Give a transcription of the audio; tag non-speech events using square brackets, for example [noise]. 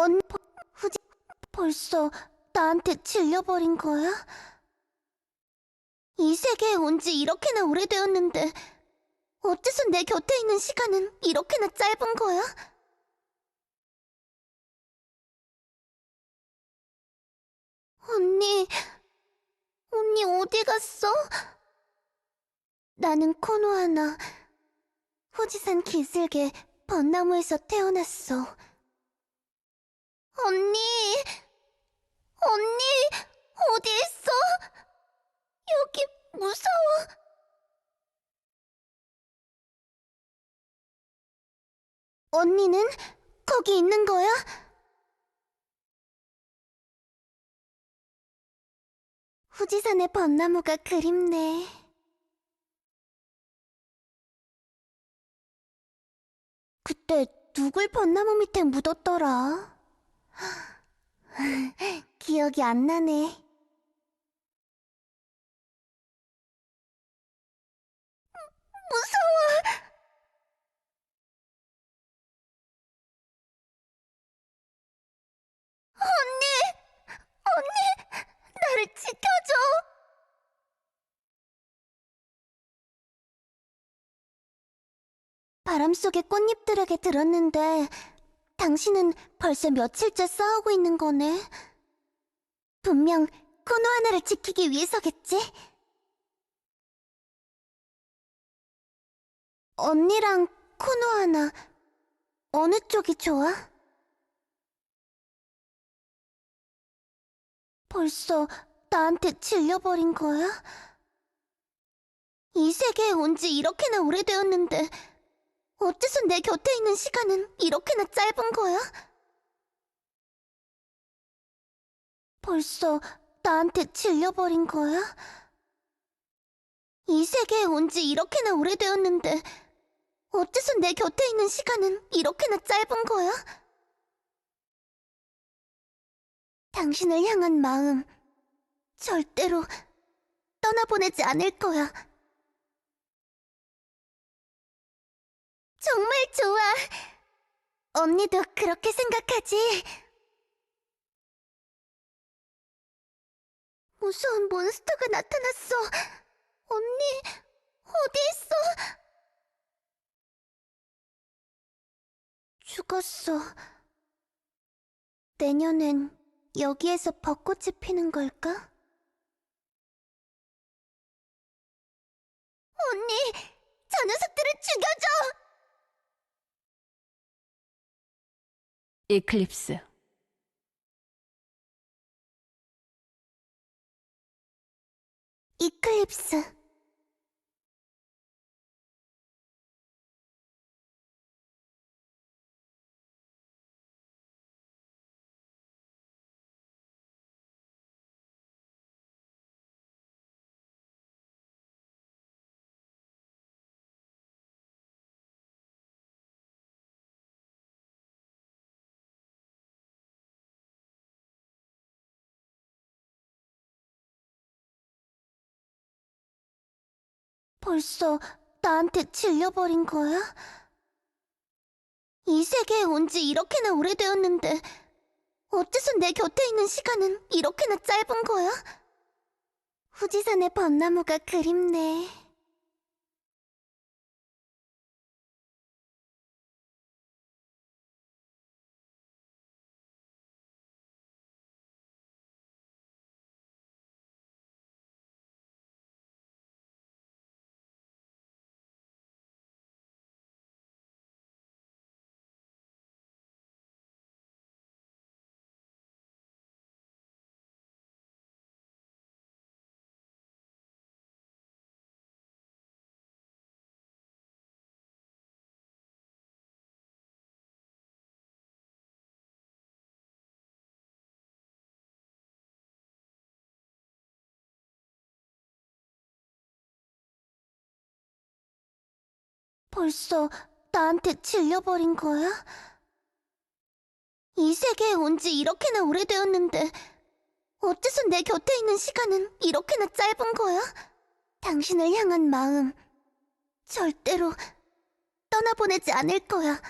언니, 후지, 벌써 나한테 질려버린 거야? 이 세계에 온 지 이렇게나 오래되었는데, 어째서 내 곁에 있는 시간은 이렇게나 짧은 거야? 언니, 언니 어디 갔어? 나는 코노하나, 후지산 기슭의 벚나무에서 태어났어. 언니, 언니, 어디 있어? 여기 무서워. 언니는 거기 있는 거야? 후지산의 벚나무가 그립네. 그때 누굴 벚나무 밑에 묻었더라? [laughs] 기억이 안 나네. 무서워. 언니, 언니, 나를 지켜줘. 바람 속의 꽃잎들에게 들었는데 당신은 벌써 며칠째 싸우고 있는 거네. 분명 코노 하나를 지키기 위해서겠지? 언니랑 코노 하나 어느 쪽이 좋아? 벌써 나한테 질려버린 거야? 이 세계에 온 지 이렇게나 오래되었는데 어째서 내 곁에 있는 시간은 이렇게나 짧은 거야? 벌써 나한테 질려버린 거야? 이 세계에 온 지 이렇게나 오래되었는데 어째서 내 곁에 있는 시간은 이렇게나 짧은 거야? 당신을 향한 마음 절대로 떠나보내지 않을 거야. 정말 좋아. 언니도 그렇게 생각하지? 무서운 몬스터가 나타났어. 언니, 어디 있어? 죽었어. 내년엔 여기에서 벚꽃이 피는 걸까? 언니, 저 녀석들을 죽여줘! 이클립스 이클립스. 벌써 나한테 질려버린 거야? 이 세계에 온 지 이렇게나 오래되었는데 어째서 내 곁에 있는 시간은 이렇게나 짧은 거야? 후지산의 벚나무가 그립네. 벌써 나한테 질려버린 거야? 이 세계에 온 지 이렇게나 오래되었는데 어째서 내 곁에 있는 시간은 이렇게나 짧은 거야? 당신을 향한 마음 절대로 떠나보내지 않을 거야.